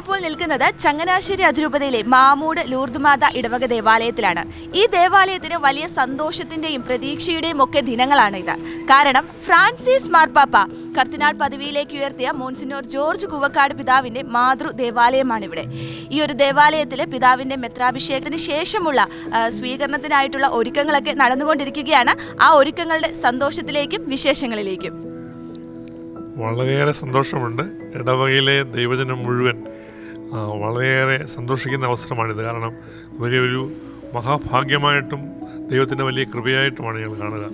ഞാനിപ്പോൾ നിൽക്കുന്നത് ചങ്ങനാശ്ശേരി അതിരൂപതയിലെ മാമൂട് ലൂർദുമാത ഇടവക ദേവാലയത്തിലാണ്. ഈ ദേവാലയത്തിന് വലിയ സന്തോഷത്തിന്റെയും പ്രതീക്ഷയുടെയും ഒക്കെ ദിനങ്ങളാണ് ഇത്. കാരണം ഫ്രാൻസിസ് മാർപ്പാപ്പ കർത്തിനാൾ പദവിയിലേക്ക് ഉയർത്തിയ മോൺസിനോർ ജോർജ് കുവക്കാട് പിതാവിന്റെ മാതൃ ദേവാലയമാണ് ഇവിടെ ഈ ഒരു ദേവാലയത്തിലെ പിതാവിന്റെ മെത്രാഭിഷേകത്തിന് ശേഷമുള്ള സ്വീകരണത്തിനായിട്ടുള്ള ഒരുക്കങ്ങളൊക്കെ നടന്നുകൊണ്ടിരിക്കുകയാണ്. ആ ഒരുക്കങ്ങളുടെ സന്തോഷത്തിലേക്കും വിശേഷങ്ങളിലേക്കും. വളരെയേറെ സന്തോഷമുണ്ട്. ഇടവകയിലെ ദൈവജനം മുഴുവൻ വളരെയേറെ സന്തോഷിക്കുന്ന അവസരമാണിത്. കാരണം വലിയൊരു മഹാഭാഗ്യമായിട്ടും ദൈവത്തിന്റെ വലിയ കൃപയായിട്ടുമാണ് ഞങ്ങൾ കാണുക.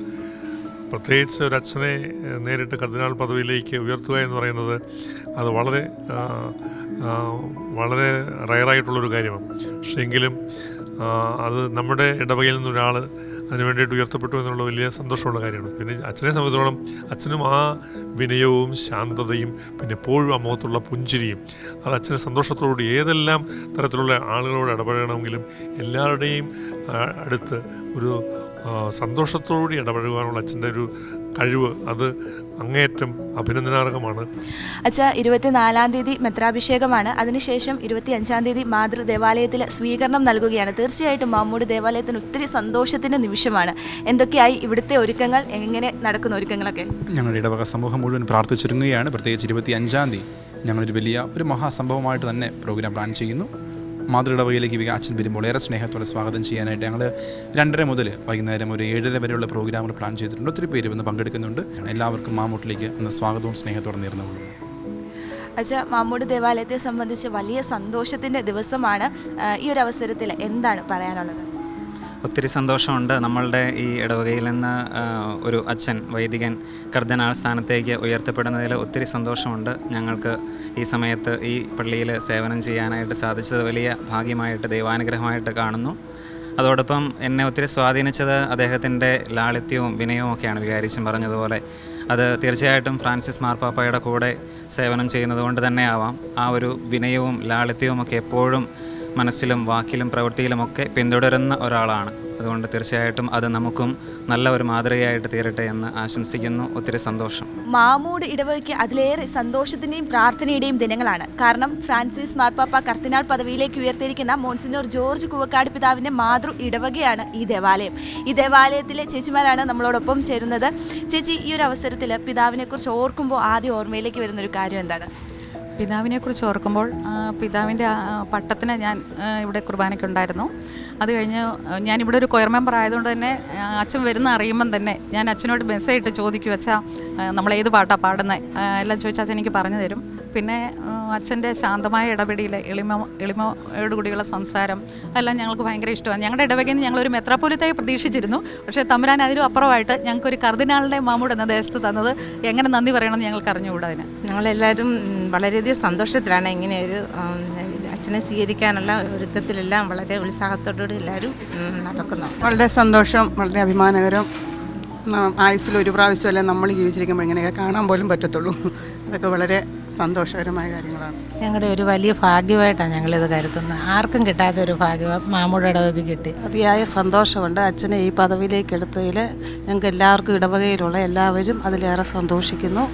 പ്രത്യേകിച്ച് ഒരു അച്ഛനെ നേരിട്ട് കർദിനാൾ പദവിയിലേക്ക് ഉയർത്തുക എന്ന് പറയുന്നത് അത് വളരെ വളരെ റയറായിട്ടുള്ളൊരു കാര്യമാണ്. പക്ഷേ എങ്കിലും അത് നമ്മുടെ ഇടവകയിൽ നിന്നൊരാൾ അതിന് വേണ്ടിയിട്ട് ഉയർത്തപ്പെട്ടു എന്നുള്ള വലിയ സന്തോഷമുള്ള കാര്യമാണ്. പിന്നെ അച്ഛനെ സംബന്ധിച്ചിടത്തോളം അച്ഛനും ആ വിനയവും ശാന്തതയും പിന്നെ എപ്പോഴും ആ മുഖത്തുള്ള പുഞ്ചിരിയും അത് അച്ഛനെ സന്തോഷത്തോടുകൂടി ഏതെല്ലാം തരത്തിലുള്ള ആളുകളോട് ഇടപഴകണമെങ്കിലും എല്ലാവരുടെയും അടുത്ത് ഒരു സന്തോഷത്തോടുകൂടി ഇടപഴകുവാനുള്ള അച്ഛന്റെ ഒരു കഴിവ് അത് അങ്ങേയറ്റം അഭിനന്ദനാർഹമാണ്. അച്ഛ ഇരുപത്തിനാലാം തീയതി മെത്രാഭിഷേകമാണ്. അതിനുശേഷം ഇരുപത്തി അഞ്ചാം തീയതി മാതൃ ദേവാലയത്തിൽ സ്വീകരണം നൽകുകയാണ്. തീർച്ചയായിട്ടും മാമ്മൂട് ദേവാലയത്തിന് ഒത്തിരി സന്തോഷത്തിന്റെ നിമിഷമാണ്. എന്തൊക്കെയായി ഇവിടുത്തെ ഒരുക്കങ്ങൾ? എങ്ങനെ നടക്കുന്ന ഒരുക്കങ്ങളൊക്കെ? ഞങ്ങളുടെ ഇടവക സമൂഹം മുഴുവൻ പ്രാർത്ഥിച്ചൊരുങ്ങുകയാണ്. പ്രത്യേകിച്ച് ഇരുപത്തി അഞ്ചാം തീയതി ഞങ്ങളൊരു വലിയ ഒരു മഹാസംഭവമായിട്ട് തന്നെ പ്രോഗ്രാം പ്ലാൻ ചെയ്യുന്നു. മാതൃഇടവകയിലേക്ക് വി- അച്ഛൻ വരുമ്പോൾ ഏറെ സ്നേഹത്തോടെ സ്വാഗതം ചെയ്യാനായിട്ട് ഞങ്ങൾ രണ്ടര മുതൽ വൈകുന്നേരം ഒരു ഏഴര വരെയുള്ള പ്രോഗ്രാമുകൾ പ്ലാൻ ചെയ്തിട്ടുണ്ട്. ഒത്തിരി പേര് വന്ന് പങ്കെടുക്കുന്നുണ്ട്. എല്ലാവർക്കും മാമൂട്ടിലേക്ക് അന്ന് സ്വാഗതവും സ്നേഹത്തോടെ നേർന്നുകൊള്ളുന്നു. അച്ഛാ മാമ്മൂട് ദേവാലയത്തെ സംബന്ധിച്ച് വലിയ സന്തോഷത്തിന്റെ ദിവസമാണ്. ഈ ഒരു അവസരത്തിൽ എന്താണ് പറയാനുള്ളത്? ഒത്തിരി സന്തോഷമുണ്ട്. നമ്മളുടെ ഈ ഇടവകയിൽ നിന്ന് ഒരു അച്ഛൻ വൈദികൻ കർദ്ദനാൾ സ്ഥാനത്തേക്ക് ഉയർത്തപ്പെടുന്നതിൽ ഒത്തിരി സന്തോഷമുണ്ട്. ഞങ്ങൾക്ക് ഈ സമയത്ത് ഈ പള്ളിയിൽ സേവനം ചെയ്യാനായിട്ട് സാധിച്ചത് വലിയ ഭാഗ്യമായിട്ട് ദൈവാനുഗ്രഹമായിട്ട് കാണുന്നു. അതോടൊപ്പം എന്നെ ഒത്തിരി സ്വാധീനിച്ചത് അദ്ദേഹത്തിന്റെ ലാളിത്യവും വിനയവും ഒക്കെയാണ് വികാരിച്ചും പറഞ്ഞതുപോലെ. അത് തീർച്ചയായിട്ടും ഫ്രാൻസിസ് മാർപ്പാപ്പയുടെ കൂടെ സേവനം ചെയ്യുന്നത് കൊണ്ട് തന്നെ ആവാം. ആ ഒരു വിനയവും ലാളിത്യവും ഒക്കെ എപ്പോഴും മനസ്സിലും വാക്കിലും പ്രവൃത്തിയിലുമൊക്കെ പിന്തുടരുന്ന ഒരാളാണ്. അതുകൊണ്ട് തീർച്ചയായിട്ടും അത് നമുക്കും നല്ല ഒരു മാതൃകയായിട്ട് തീരട്ടെ എന്ന് ആശംസിക്കുന്നു. ഒത്തിരി സന്തോഷം. മാമൂട് ഇടവകയ്ക്ക് അതിലേറെ സന്തോഷത്തിന്റെയും പ്രാർത്ഥനയുടെയും ദിനങ്ങളാണ്. കാരണം ഫ്രാൻസിസ് മാർപ്പാപ്പ കർത്തിനാൾ പദവിയിലേക്ക് ഉയർത്തിയിരിക്കുന്ന മോൺസിനോർ ജോർജ് കുവക്കാട് പിതാവിന്റെ മാതൃ ഇടവകയാണ് ഈ ദേവാലയം. ഈ ദേവാലയത്തിലെ ചേച്ചിമാരാണ് നമ്മളോടൊപ്പം ചേരുന്നത്. ചേച്ചി ഈ ഒരു അവസരത്തിൽ പിതാവിനെക്കുറിച്ച് ഓർക്കുമ്പോൾ ആദ്യം ഓർമ്മയിലേക്ക് വരുന്നൊരു കാര്യം എന്താണ്? പിതാവിനെക്കുറിച്ച് ഓർക്കുമ്പോൾ പിതാവിന്റെ പട്ടത്തിന് ഞാൻ ഇവിടെ കുർബാനയ്ക്ക് ഉണ്ടായിരുന്നു. അത് കഴിഞ്ഞ് ഞാനിവിടെ ഒരു കൊയർ മെമ്പർ ആയതുകൊണ്ട് തന്നെ അച്ഛൻ വരുന്ന അറിയുമ്പം തന്നെ ഞാൻ അച്ഛനോട് മെസ്സേജ് ഇട്ട് ചോദിക്കും വെച്ചാൽ നമ്മൾ ഏത് പാട്ടാണ് പാടുന്നത് എല്ലാം ചോദിച്ചാൽ അച്ഛൻ എനിക്ക് പറഞ്ഞു തരും. പിന്നെ അച്ഛന്റെ ശാന്തമായ ഇടപെടിയിൽ എളിമ എളിമയോടുകൂടിയുള്ള സംസാരം അതെല്ലാം ഞങ്ങൾക്ക് ഭയങ്കര ഇഷ്ടമാണ്. ഞങ്ങളുടെ ഇടവകയിൽ നിന്ന് ഞങ്ങളൊരു മെത്രാപ്പൊലിത്തായി പ്രതീക്ഷിച്ചിരുന്നു. പക്ഷേ തമ്പുരാൻ അതിലും അപ്പുറമായിട്ട് ഞങ്ങൾക്കൊരു കർദിനാളിന്റെ മാമൂട് എന്ന ദേശത്ത് തന്നത് എങ്ങനെ നന്ദി പറയണമെന്ന് ഞങ്ങൾക്ക് അറിഞ്ഞുകൂടാ അതിന്? ഞങ്ങളെല്ലാവരും വളരെയധികം സന്തോഷത്തിലാണ് ഇങ്ങനെ ഒരു അച്ഛനെ സ്വീകരിക്കാനുള്ള ഒരുക്കത്തിലെല്ലാം വളരെ ഉത്സാഹത്തോടുകൂടി എല്ലാവരും നടക്കുന്നു. വളരെ സന്തോഷം വളരെ അഭിമാനകരം. ആയുസ്സിൽ ഒരു പ്രാവശ്യമല്ലേ നമ്മൾ ജീവിച്ചിരിക്കുമ്പോൾ ഇങ്ങനെയൊക്കെ കാണാൻ പോലും പറ്റത്തുള്ളൂ. അതൊക്കെ വളരെ സന്തോഷകരമായ കാര്യങ്ങളാണ്. ഞങ്ങളുടെ ഒരു വലിയ ഭാഗ്യമായിട്ടാണ് ഞങ്ങളിത് കരുതുന്നത്. ആർക്കും കിട്ടാത്ത ഒരു ഭാഗ്യം മാമൂടെ ഇടവക്ക് കിട്ടി. അതിയായ സന്തോഷമുണ്ട്. അച്ഛനെ ഈ പദവിയിലേക്ക് എടുത്തതിൽ ഞങ്ങൾക്ക് എല്ലാവർക്കും ഇടവകയിലുള്ള എല്ലാവരും അതിലേറെ സന്തോഷിക്കുന്നു.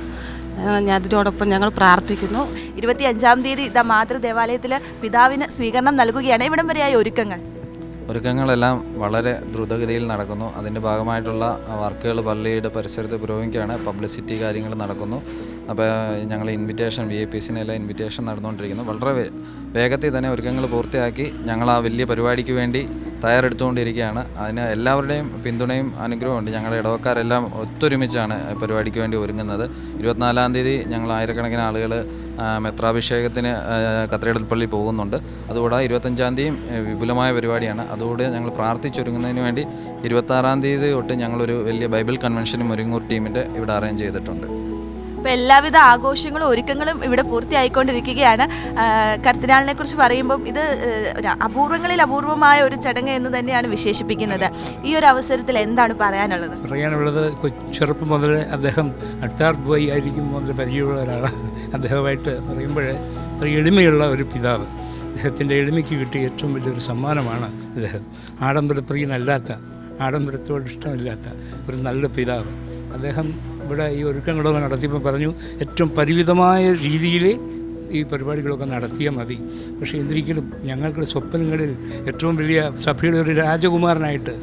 അതിനോടൊപ്പം ഞങ്ങൾ പ്രാർത്ഥിക്കുന്നു. ഇരുപത്തി അഞ്ചാം തീയതി ദ മാതൃ ദേവാലയത്തിൽ പിതാവിന് സ്വീകരണം നൽകുകയാണ്. ഇവിടം വരെയായ ഒരുക്കങ്ങൾ. ഒരുക്കങ്ങളെല്ലാം വളരെ ദ്രുതഗതിയിൽ നടക്കുന്നു. അതിന്റെ ഭാഗമായിട്ടുള്ള വർക്കുകൾ പള്ളിയുടെ പരിസരത്ത് പുരോഗമിക്കുകയാണ്. പബ്ലിസിറ്റി കാര്യങ്ങൾ നടക്കുന്നു. അപ്പോൾ ഞങ്ങൾ ഇൻവിറ്റേഷൻ വി ഐ പീസിനെല്ലാം ഇൻവിറ്റേഷൻ നടന്നുകൊണ്ടിരിക്കുന്നു. വളരെ വേഗത്തിൽ തന്നെ ഒരുക്കങ്ങൾ പൂർത്തിയാക്കി ഞങ്ങൾ ആ വലിയ പരിപാടിക്ക് വേണ്ടി തയ്യാറെടുത്തുകൊണ്ടിരിക്കുകയാണ്. അതിന് എല്ലാവരുടെയും പിന്തുണയും അനുഗ്രഹമുണ്ട് ഞങ്ങളുടെ ഇടവക്കാരെല്ലാം ഒത്തൊരുമിച്ചാണ് പരിപാടിക്ക് വേണ്ടി ഒരുങ്ങുന്നത്. ഇരുപത്തിനാലാം തീയതി ഞങ്ങൾ ആയിരക്കണക്കിന് ആളുകൾ മെത്രാഭിഷേകത്തിന് കത്തീഡ്രൽ പള്ളി പോകുന്നുണ്ട്. അതുകൂടാതെ ഇരുപത്തഞ്ചാം തീയതിയും വിപുലമായ പരിപാടിയാണ്. അതുകൂടെ ഞങ്ങൾ പ്രാർത്ഥിച്ചൊരുങ്ങുന്നതിന് വേണ്ടി ഇരുപത്താറാം തീയതി തൊട്ട് ഞങ്ങളൊരു വലിയ ബൈബിൾ കൺവെൻഷനും ഒരുങ്ങൂർ ടീമിന്റെ ഇവിടെ അറേഞ്ച് ചെയ്തിട്ടുണ്ട്. അപ്പോൾ എല്ലാവിധ ആഘോഷങ്ങളും ഒരുക്കങ്ങളും ഇവിടെ പൂർത്തിയായിക്കൊണ്ടിരിക്കുകയാണ്. കർത്തിനാളിനെ കുറിച്ച് പറയുമ്പം ഇത് ഒരു അപൂർവങ്ങളിൽ അപൂർവമായ ഒരു ചടങ്ങ് എന്ന് തന്നെയാണ് വിശേഷിപ്പിക്കുന്നത്. ഈ ഒരു അവസരത്തിൽ എന്താണ് പറയാനുള്ളത്? പറയാനുള്ളത് ചെറുപ്പം മുതൽ അദ്ദേഹം അടുത്താർ പോയി ആയിരിക്കും മുതൽ പരിചയമുള്ള ഒരാളാണ്. അദ്ദേഹമായിട്ട് പറയുമ്പോൾ അത്ര എളിമയുള്ള ഒരു പിതാവ്. അദ്ദേഹത്തിന്റെ എളിമയ്ക്ക് കിട്ടിയ ഏറ്റവും വലിയൊരു സമ്മാനമാണ് ഇദ്ദേഹം. ആഡംബരപ്രിയനല്ലാത്ത ആഡംബരത്തോട് ഇഷ്ടമില്ലാത്ത ഒരു നല്ല പിതാവ്. അദ്ദേഹം ഇവിടെ ഈ ഒരുക്കങ്ങളൊക്കെ നടത്തിയപ്പോൾ പറഞ്ഞു ഏറ്റവും പരിമിതമായ രീതിയിൽ ഈ പരിപാടികളൊക്കെ നടത്തിയാൽ മതി. പക്ഷേ എന്തിരിക്കലും ഞങ്ങൾക്ക് സ്വപ്നങ്ങളിൽ ഏറ്റവും വലിയ സഭയുടെ ഒരു രാജകുമാരനായിട്ട്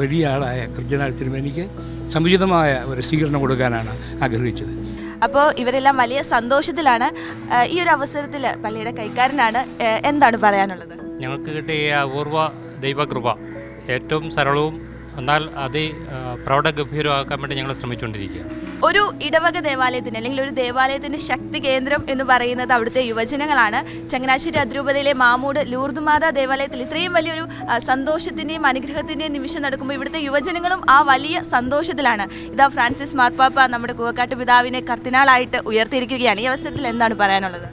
വലിയ ആളായ കൃത്യനാൾ തിരുമേനിക്ക് സമുചിതമായ ഒരു സ്വീകരണം കൊടുക്കാനാണ് ആഗ്രഹിച്ചത്. അപ്പോൾ ഇവരെല്ലാം വലിയ സന്തോഷത്തിലാണ്. ഈ ഒരു അവസരത്തിൽ പള്ളിയുടെ കൈക്കാരനാണ്. എന്താണ് പറയാനുള്ളത്? ഞങ്ങൾക്ക് കിട്ടിയ അപൂർവ ദൈവകൃപ ഏറ്റവും സരളവും എന്നാൽ അത് പ്രൗഢ പ്രൗഢഗംഭീരമാക്കാൻ വേണ്ടി ഞങ്ങൾ ശ്രമിച്ചുകൊണ്ടിരിക്കുകയാണ് ഒരു ഇടവക ദേവാലയത്തിന് അല്ലെങ്കിൽ ഒരു ദേവാലയത്തിന്റെ ശക്തി കേന്ദ്രം എന്ന് പറയുന്നത് അവിടുത്തെ യുവജനങ്ങളാണ്. ചങ്ങനാശ്ശേരി അതിരൂപതയിലെ മാമൂട് ലൂർദുമാത ദേവാലയത്തിൽ ഇത്രയും വലിയൊരു സന്തോഷത്തിന്റെയും അനുഗ്രഹത്തിന്റെയും നിമിഷം നടക്കുമ്പോൾ ഇവിടുത്തെ യുവജനങ്ങളും ആ വലിയ സന്തോഷത്തിലാണ്. ഇതാ ഫ്രാൻസിസ് മാർപ്പാപ്പ നമ്മുടെ കൂവക്കാട്ട് പിതാവിനെ കർത്തിനാളായിട്ട് ഉയർത്തിയിരിക്കുകയാണ്. ഈ അവസരത്തിൽ എന്താണ് പറയാനുള്ളത്?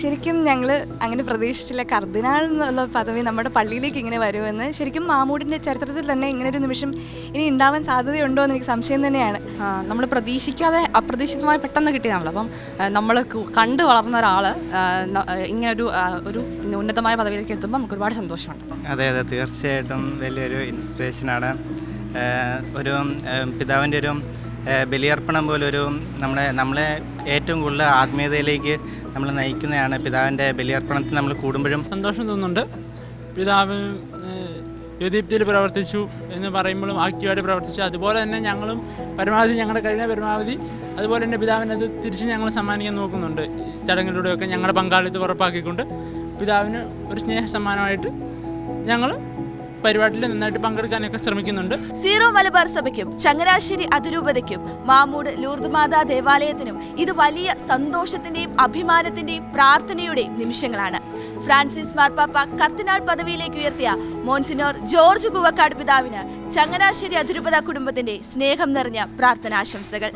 ശരിക്കും ഞങ്ങൾ അങ്ങനെ പ്രതീക്ഷിച്ചില്ല. കർദിനാൾ എന്നുള്ള പദവി നമ്മുടെ പള്ളിയിലേക്ക് ഇങ്ങനെ വരുമെന്ന്. ശരിക്കും മാമൂടിന്റെ ചരിത്രത്തിൽ തന്നെ ഇങ്ങനെ ഒരു നിമിഷം ഇനി ഉണ്ടാവാൻ സാധ്യതയുണ്ടോ എന്ന് എനിക്ക് സംശയം തന്നെയാണ്. നമ്മൾ പ്രതീക്ഷിക്കാതെ അപ്രതീക്ഷിതമായി പെട്ടെന്ന് കിട്ടിയതാണല്ലോ. അപ്പം നമ്മൾ കണ്ടു വളർന്ന ഒരാൾ ഇങ്ങനൊരു ഒരു ഒരു ഉന്നതമായ പദവിയിലേക്ക് എത്തുമ്പോൾ നമുക്ക് ഒരുപാട് സന്തോഷമുണ്ട്. അതെ അതെ. തീർച്ചയായിട്ടും വലിയൊരു ഇൻസ്പിറേഷനാണ് ഒരു പിതാവിന്റെ ഒരു ബലിയർപ്പണം പോലൊരു നമ്മളെ നമ്മളെ ഏറ്റവും കൂടുതൽ ആത്മീയതയിലേക്ക് നമ്മൾ നയിക്കുന്നതാണ്. പിതാവിന്റെ ബലിയർപ്പണത്തിൽ നമ്മൾ കൂടുമ്പോഴും സന്തോഷം തോന്നുന്നുണ്ട്. പിതാവ് യുദീപ്തിയിൽ പ്രവർത്തിച്ചു എന്ന് പറയുമ്പോഴും ആക്റ്റീവായിട്ട് പ്രവർത്തിച്ചു. അതുപോലെ തന്നെ ഞങ്ങളും പരമാവധി ഞങ്ങളുടെ കഴിഞ്ഞ പരമാവധി അതുപോലെ തന്നെ പിതാവിനെ അത് തിരിച്ച് ഞങ്ങൾ സമ്മാനിക്കാൻ നോക്കുന്നുണ്ട്. ചടങ്ങിലൂടെയൊക്കെ ഞങ്ങളുടെ പങ്കാളിത്തം ഉറപ്പാക്കിക്കൊണ്ട് പിതാവിന് ഒരു സ്നേഹ സമ്മാനമായിട്ട് ഞങ്ങൾ പരിപാടിയിൽ നന്നായിട്ട് പങ്കെടുക്കാനൊക്കെ ശ്രമിക്കുന്നുണ്ട്. സീറോ മലബാർ സഭയ്ക്കും ചങ്ങനാശ്ശേരി അതിരൂപതയ്ക്കും മാമൂട് ലൂർദുമാതാ ദേവാലയത്തിനും ഇത് വലിയ സന്തോഷത്തിന്റെയും അഭിമാനത്തിന്റെയും പ്രാർത്ഥനയുടെയും നിമിഷങ്ങളാണ്. ഫ്രാൻസിസ് മാർപ്പാപ്പ കർത്തിനാൾ പദവിയിലേക്ക് ഉയർത്തിയ മോൻസിനോർ ജോർജ് കുവക്കാട് പിതാവിന് ചങ്ങനാശ്ശേരി അതിരൂപത കുടുംബത്തിന്റെ സ്നേഹം നിറഞ്ഞ പ്രാർത്ഥനാശംസകൾ.